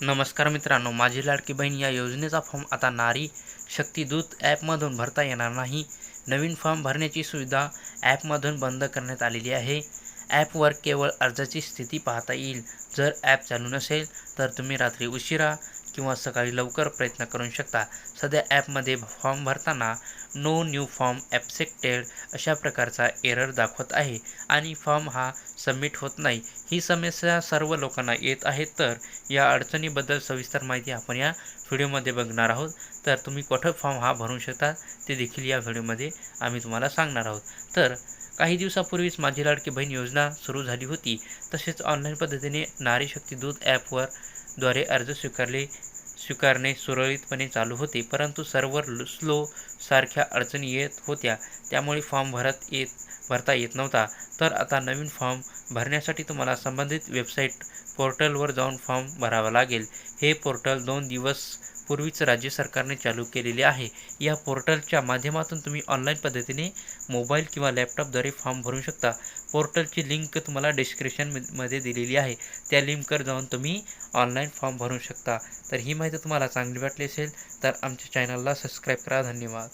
नमस्कार मित्रांनो माझी लाडकी बहीण या योजनेचा फॉर्म आता नारी शक्ती दूत ॲपमधून भरता येणार नाही. नवीन फॉर्म भरण्याची सुविधा ॲपमधून बंद करण्यात आलेली आहे. ॲपवर केवळ अर्जाची स्थिती पाहता येईल. जर ॲप चालू नसेल तर तुम्ही रात्री उशिरा किंवा सकाळी लवकर प्रयत्न करू शकता. सध्या ॲपमध्ये फॉर्म भरताना नो न्यू फॉर्म ॲप्सेक्टेड अशा प्रकारचा एरर दाखवत आहे आणि फॉर्म हा सबमिट होत नाही. ही समस्या सर्व लोकांना येत आहे. तर या अडचणीबद्दल सविस्तर माहिती आपण या व्हिडिओमध्ये बघणार आहोत. तर तुम्ही कुठं फॉर्म हा भरू शकता ते देखील या व्हिडिओमध्ये आम्ही तुम्हाला सांगणार आहोत. तर काही दिवसापूर्वीच माझी लाडकी बहीण योजना सुरू झाली होती. तसेच ऑनलाईन पद्धतीने नारी शक्ती दूध ॲपवर द्वारे अर्ज स्वीकारले स्वीकारणे सुरळीतपणे चालू होते. परंतु सर्व्हर स्लो सारख्या अडचणी येत होत्या. त्यामुळे फॉर्म भरत येत भरता येत नव्हता. तर आता नवीन फॉर्म भरण्यासाठी तुम्हाला संबंधित वेबसाईट पोर्टलवर जाऊन फॉर्म भरावा लागेल. हे पोर्टल दोन दिवस पूर्वीच राज्य सरकारने चालू केलेले आहे. या पोर्टलच्या माध्यमातून तुम्ही ऑनलाईन पद्धतीने मोबाईल किंवा लॅपटॉपद्वारे फॉर्म भरू शकता. पोर्टलची लिंक तुम्हाला डिस्क्रिप्शनमध्ये दिलेली आहे. त्या लिंकवर जाऊन तुम्ही ऑनलाईन फॉर्म भरू शकता. तर ही माहिती तुम्हाला चांगली वाटली असेल तर आमच्या चॅनलला सबस्क्राईब करा. धन्यवाद.